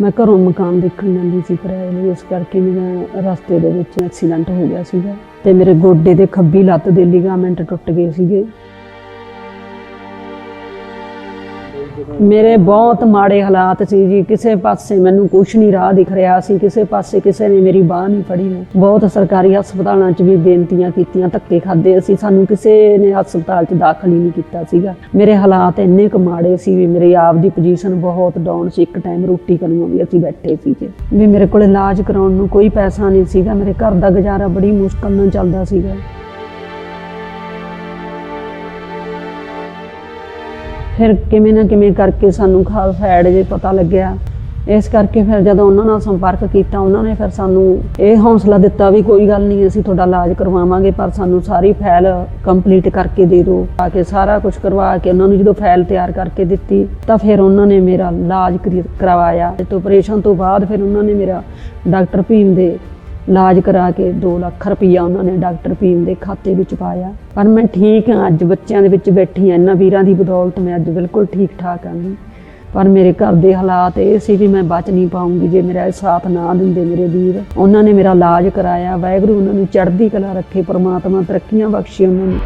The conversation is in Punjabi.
ਮੈਂ ਘਰੋਂ ਮਕਾਨ ਦੇਖਣ ਜਾਂਦੀ ਸੀ ਕਿਰਾਏ ਲਈ ਇਸ ਕਰਕੇ ਮੇਰਾ ਰਸਤੇ ਦੇ ਵਿੱਚ ਐਕਸੀਡੈਂਟ ਹੋ ਗਿਆ ਸੀਗਾ ਤੇ ਮੇਰੇ ਗੋਡੇ ਦੇ ਖੱਬੀ ਲੱਤ ਦੇ ਲਿਗਾਮੈਂਟ ਟੁੱਟ ਗਏ ਸੀਗੇ। ਮੇਰੇ ਬਹੁਤ ਮਾੜੇ ਹਾਲਾਤ ਸੀ ਜੀ। ਕਿਸੇ ਪਾਸੇ ਮੈਨੂੰ ਕੁਝ ਨਹੀਂ ਰਾਹ ਦਿਖ ਰਿਹਾ ਸੀ। ਕਿਸੇ ਪਾਸੇ ਕਿਸੇ ਨੇ ਮੇਰੀ ਬਾਹ ਨਹੀਂ ਫੜੀ ਨੇ ਬਹੁਤ ਸਰਕਾਰੀ ਹਸਪਤਾਲਾਂ 'ਚ ਵੀ ਬੇਨਤੀਆਂ ਕੀਤੀਆਂ, ਧੱਕੇ ਖਾਦੇ ਅਸੀਂ। ਸਾਨੂੰ ਕਿਸੇ ਨੇ ਹਸਪਤਾਲ 'ਚ ਦਾਖਲ ਹੀ ਨਹੀਂ ਕੀਤਾ ਸੀਗਾ। ਮੇਰੇ ਹਾਲਾਤ ਇੰਨੇ ਕੁ ਮਾੜੇ ਸੀ ਵੀ ਮੇਰੀ ਆਪ ਦੀ ਪੋਜੀਸ਼ਨ ਬਹੁਤ ਡਾਊਨ ਸੀ। ਇੱਕ ਟਾਈਮ ਰੋਟੀ ਕਰਨ ਵੀ ਅਸੀਂ ਬੈਠੇ ਸੀਗੇ। ਵੀ ਮੇਰੇ ਕੋਲ ਇਲਾਜ ਕਰਾਉਣ ਨੂੰ ਕੋਈ ਪੈਸਾ ਨਹੀਂ ਸੀਗਾ। ਮੇਰੇ ਘਰ ਦਾ ਗੁਜ਼ਾਰਾ ਬੜੀ ਮੁਸ਼ਕਲ ਨਾਲ ਚੱਲਦਾ ਸੀਗਾ। ਫਿਰ ਕਿਵੇਂ ਨਾ ਕਿਵੇਂ ਕਰਕੇ ਸਾਨੂੰ ਖਾਲਸਾ ਐਡ ਜੇ ਪਤਾ ਲੱਗਿਆ। ਇਸ ਕਰਕੇ ਫਿਰ ਜਦੋਂ ਉਹਨਾਂ ਨਾਲ ਸੰਪਰਕ ਕੀਤਾ, ਉਹਨਾਂ ਨੇ ਫਿਰ ਸਾਨੂੰ ਇਹ ਹੌਸਲਾ ਦਿੱਤਾ ਵੀ ਕੋਈ ਗੱਲ ਨਹੀਂ, ਅਸੀਂ ਤੁਹਾਡਾ ਇਲਾਜ ਕਰਵਾਵਾਂਗੇ, ਪਰ ਸਾਨੂੰ ਸਾਰੀ ਫਾਈਲ ਕੰਪਲੀਟ ਕਰਕੇ ਦੇ ਦਿਓ। ਆ ਕੇ ਸਾਰਾ ਕੁਝ ਕਰਵਾ ਕੇ ਉਹਨਾਂ ਨੂੰ ਜਦੋਂ ਫਾਈਲ ਤਿਆਰ ਕਰਕੇ ਦਿੱਤੀ, ਤਾਂ ਫਿਰ ਉਹਨਾਂ ਨੇ ਮੇਰਾ ਇਲਾਜ ਕਰੀ- ਕਰਵਾਇਆ। ਤੇ ਆਪਰੇਸ਼ਨ ਤੋਂ ਬਾਅਦ ਫਿਰ ਉਹਨਾਂ ਨੇ ਮੇਰਾ ਡਾਕਟਰ ਭੀਮ ਦੇ ਇਲਾਜ ਕਰਾ ਕੇ 2 ਲੱਖ ਰੁਪਈਆ ਉਹਨਾਂ ਨੇ ਡਾਕਟਰ ਭੀਮ ਦੇ ਖਾਤੇ ਵਿੱਚ ਪਾਇਆ। ਪਰ ਮੈਂ ਠੀਕ ਹਾਂ, ਅੱਜ ਬੱਚਿਆਂ ਦੇ ਵਿੱਚ ਬੈਠੀ ਹਾਂ, ਇਹਨਾਂ ਵੀਰਾਂ ਦੀ ਬਦੌਲਤ ਮੈਂ ਅੱਜ ਬਿਲਕੁਲ ਠੀਕ ਠਾਕ ਹਾਂ ਜੀ। ਪਰ ਮੇਰੇ ਘਰ ਦੇ ਹਾਲਾਤ ਇਹ ਸੀ ਵੀ ਮੈਂ ਬਚ ਨਹੀਂ ਪਾਉਂਗੀ, ਜੇ ਮੇਰਾ ਇਹ ਸਾਥ ਨਾ ਦਿੰਦੇ ਮੇਰੇ ਵੀਰ। ਉਹਨਾਂ ਨੇ ਮੇਰਾ ਇਲਾਜ ਕਰਾਇਆ, ਵਾਹਿਗੁਰੂ ਉਹਨਾਂ ਨੂੰ ਚੜ੍ਹਦੀ ਕਲਾ ਰੱਖੇ, ਪ੍ਰਮਾਤਮਾ ਤਰੱਕੀਆਂ ਬਖਸ਼ੇ ਉਹਨਾਂ ਨੂੰ।